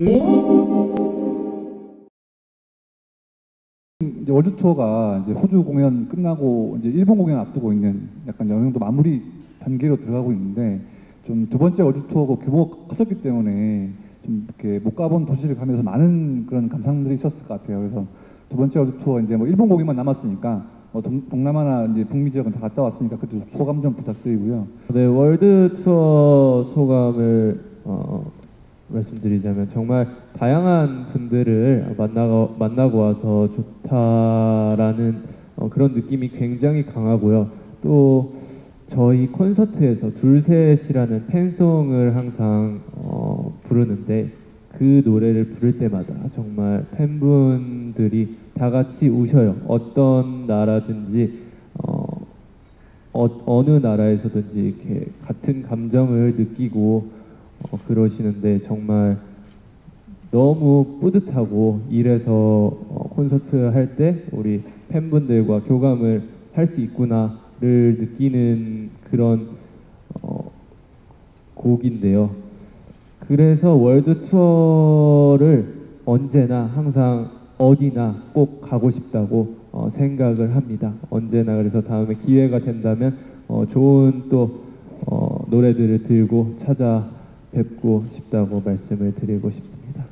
이제 월드 투어가 이제 호주 공연 끝나고 이제 일본 공연 앞두고 있는 약간 정도 마무리 단계로 들어가고 있는데 좀 두 번째 월드 투어가 규모가 커졌기 때문에 좀 이렇게 못 가본 도시를 가면서 많은 그런 감상들이 있었을 것 같아요. 그래서 두 번째 월드 투어 이제 뭐 일본 공연만 남았으니까 뭐 동, 동남아나 이제 북미 지역은 다 갔다 왔으니까 그때 소감 좀 부탁드리고요. 네, 월드 투어 소감을 어, 말씀드리자면 정말 다양한 분들을 만나고, 만나고 와서 좋다라는 어, 그런 느낌이 굉장히 강하고요. 또 저희 콘서트에서 둘셋이라는 팬송을 항상 어, 부르는데 그 노래를 부를 때마다 정말 팬분들이 다 같이 우셔요. 어떤 나라든지 어, 어, 느 나라에서든지 이렇게 같은 감정을 느끼고 어, 그러시는데 정말 너무 뿌듯하고 이래서 어, 콘서트 할 때 우리 팬분들과 교감을 할 수 있구나를 느끼는 그런 어, 곡인데요. 그래서 월드 투어를 언제나 항상 어디나 꼭 가고 싶다고 어, 생각을 합니다. 언제나 그래서 다음에 기회가 된다면 어, 좋은 또 어, 노래들을 들고 찾아 뵙고 싶다고 말씀을 드리고 싶습니다.